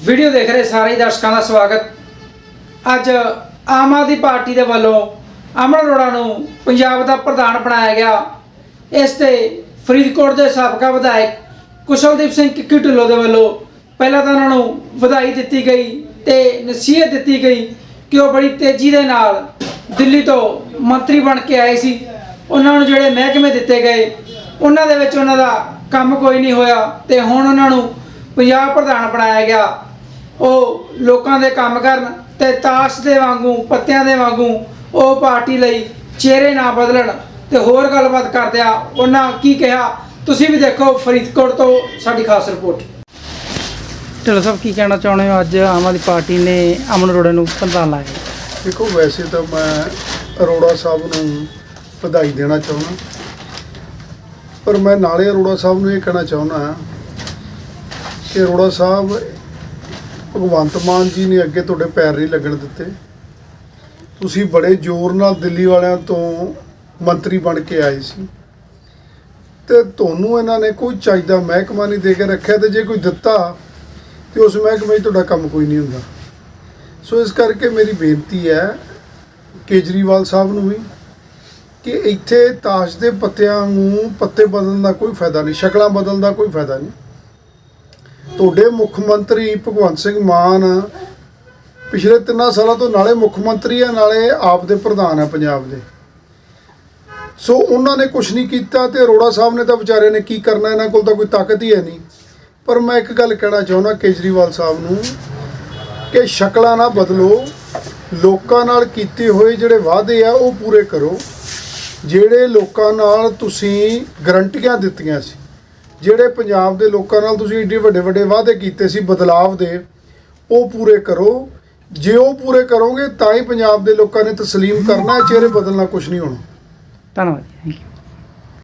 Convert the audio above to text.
Video ਦੇਖ ਰਹੇ ਸਾਰੇ ਦਰਸ਼ਕਾਂ ਦਾ ਸਵਾਗਤ। ਅੱਜ ਆਮ ਆਦਮੀ ਪਾਰਟੀ ਦੇ ਵੱਲੋਂ ਅਮਰ ਅਰੋੜਾ ਨੂੰ ਪੰਜਾਬ ਦਾ ਪ੍ਰਧਾਨ ਬਣਾਇਆ ਗਿਆ। ਇਸ ਤੇ ਫਰੀਦਕੋਟ ਦੇ ਸਾਬਕਾ ਵਿਧਾਇਕ ਕੁਸ਼ਲਦੀਪ ਸਿੰਘ ਕਿੱਕੀ ਢਿੱਲੋਂ ਦੇ ਵੱਲੋਂ ਪਹਿਲਾਂ ਤਾਂ ਉਹਨਾਂ ਨੂੰ ਵਧਾਈ ਦਿੱਤੀ ਗਈ ਤੇ ਨਸੀਹਤ ਦਿੱਤੀ ਗਈ ਕਿ ਉਹ ਬੜੀ ਤੇਜ਼ੀ ਦੇ ਨਾਲ ਦਿੱਲੀ ਤੋਂ ਮੰਤਰੀ ਬਣ ਕੇ ਆਏ ਸੀ। ਉਹਨਾਂ ਨੂੰ ਜਿਹੜੇ ਮਹਿਕਮੇ ਦਿੱਤੇ ਗਏ, ਉਹਨਾਂ ਦੇ ਵਿੱਚ ਉਹਨਾਂ ਦਾ ਕੰਮ ਕੋਈ ਨਹੀਂ ਹੋਇਆ ਤੇ ਹੁਣ ਉਹਨਾਂ ਨੂੰ ਪੰਜਾਬ ਪ੍ਰਧਾਨ ਬਣਾਇਆ ਗਿਆ। ਉਹ ਲੋਕਾਂ ਦੇ ਕੰਮ ਕਰਨ ਤੇ ਤਾਸ਼ ਦੇ ਵਾਂਗੂ ਪੱਤਿਆਂ ਦੇ ਵਾਂਗੂ ਉਹ ਪਾਰਟੀ ਲਈ ਚਿਹਰੇ ਨਾ ਬਦਲਣ ਤੇ ਹੋਰ ਗੱਲਬਾਤ ਕਰਦਿਆਂ ਉਹਨਾਂ ਕੀ ਕਿਹਾ? ਤੁਸੀਂ ਵੀ ਦੇਖੋ ਫਰੀਦਕੋਟ ਤੋਂ ਸਾਡੀ ਖਾਸ ਰਿਪੋਰਟ। ਢਿੱਲੋਂ ਸਾਹਿਬ ਕੀ ਕਹਿਣਾ ਚਾਹੁੰਦੇ ਹੋ? ਅੱਜ ਆਮ ਆਦਮੀ ਪਾਰਟੀ ਨੇ ਅਮਨ ਅਰੋੜਾ ਨੂੰ ਪ੍ਰਧਾਨ ਲਾਇਆ। ਦੇਖੋ ਵੈਸੇ ਤਾਂ ਮੈਂ ਅਰੋੜਾ ਸਾਹਿਬ ਨੂੰ ਵਧਾਈ ਦੇਣਾ ਚਾਹੁੰਦਾ। ਪਰ ਮੈਂ ਨਾਲੇ ਅਰੋੜਾ ਸਾਹਿਬ ਨੂੰ ਇਹ ਕਹਿਣਾ ਚਾਹੁੰਦਾ ਕਿ ਅਰੋੜਾ ਸਾਹਿਬ ਭਗਵੰਤ ਮਾਨ ਜੀ ਨੇ ਅੱਗੇ ਤੁਹਾਡੇ ਪੈਰ ਨਹੀਂ ਲੱਗਣ ਦਿੱਤੇ। ਤੁਸੀਂ ਬੜੇ ਜ਼ੋਰ ਨਾਲ ਦਿੱਲੀ ਵਾਲਿਆਂ ਤੋਂ ਮੰਤਰੀ ਬਣ ਕੇ ਆਏ ਸੀ। ਤੇ ਤੁਹਾਨੂੰ ਇਹਨਾਂ ਨੇ ਕੋਈ ਚਾਹੀਦਾ ਮਹਿਕਮਾ ਨਹੀਂ ਦੇ ਕੇ ਰੱਖਿਆ ਤੇ ਜੇ ਕੋਈ ਦਿੱਤਾ, ਤੇ ਉਸ ਮਹਿਕਮੇ 'ਚ ਤੁਹਾਡਾ ਕੰਮ ਕੋਈ ਨਹੀਂ ਹੁੰਦਾ। ਸੋ ਇਸ ਕਰਕੇ ਮੇਰੀ ਬੇਨਤੀ ਹੈ ਕੇਜਰੀਵਾਲ ਸਾਹਿਬ ਨੂੰ ਵੀ ਕਿ ਇੱਥੇ ਤਾਸ਼ ਦੇ ਪੱਤਿਆਂ ਨੂੰ ਪੱਤੇ ਬਦਲਣ ਦਾ ਕੋਈ ਫਾਇਦਾ ਨਹੀਂ, ਸ਼ਕਲਾਂ ਬਦਲਣ ਦਾ ਕੋਈ ਫਾਇਦਾ ਨਹੀਂ। ਤੁਹਾਡੇ ਮੁੱਖ ਮੰਤਰੀ ਭਗਵੰਤ ਸਿੰਘ ਮਾਨ ਪਿਛਲੇ ਤਿੰਨਾਂ ਸਾਲਾਂ ਤੋਂ ਨਾਲੇ ਮੁੱਖ ਮੰਤਰੀ ਆ, ਨਾਲੇ ਆਪ ਦੇ ਪ੍ਰਧਾਨ ਆ ਪੰਜਾਬ ਦੇ। ਸੋ ਉਹਨਾਂ ਨੇ ਕੁਝ ਨਹੀਂ ਕੀਤਾ ਤੇ ਅਰੋੜਾ ਸਾਹਿਬ ਨੇ ਤਾਂ ਵਿਚਾਰੇ ਨੇ ਕੀ ਕਰਨਾ, ਇਹਨਾਂ ਕੋਲ ਤਾਂ ਕੋਈ ਤਾਕਤ ਹੀ ਹੈ ਨਹੀਂ। ਪਰ ਮੈਂ ਇੱਕ ਗੱਲ ਕਹਿਣਾ ਚਾਹੁੰਦਾ ਕੇਜਰੀਵਾਲ ਸਾਹਿਬ ਨੂੰ ਕਿ ਸ਼ਕਲਾਂ ਨਾ ਬਦਲੋ, ਲੋਕਾਂ ਨਾਲ ਕੀਤੇ ਹੋਏ ਜਿਹੜੇ ਵਾਅਦੇ ਆ ਉਹ ਪੂਰੇ ਕਰੋ, ਜਿਹੜੇ ਲੋਕਾਂ ਨਾਲ ਤੁਸੀਂ ਗਰੰਟੀਆਂ ਦਿੱਤੀਆਂ ਸੀ। ਜਿਹੜੇ ਪੰਜਾਬ ਦੇ ਲੋਕਾਂ ਨਾਲ ਤੁਸੀਂ ਏਡੇ ਵੱਡੇ ਵੱਡੇ ਵਾਅਦੇ ਕੀਤੇ ਸੀ ਬਦਲਾਵ ਦੇ, ਉਹ ਪੂਰੇ ਕਰੋ। ਜੇ ਉਹ ਪੂਰੇ ਕਰੋਗੇ ਤਾਂ ਹੀ ਪੰਜਾਬ ਦੇ ਲੋਕਾਂ ਨੇ ਤਸਲੀਮ ਕਰਨਾ ਚਿਹਰੇ ਬਦਲਣਾ ਕੁਝ ਨਹੀਂ ਹੋਣਾ। ਧੰਨਵਾਦ ਥੈਂਕ ਯੂ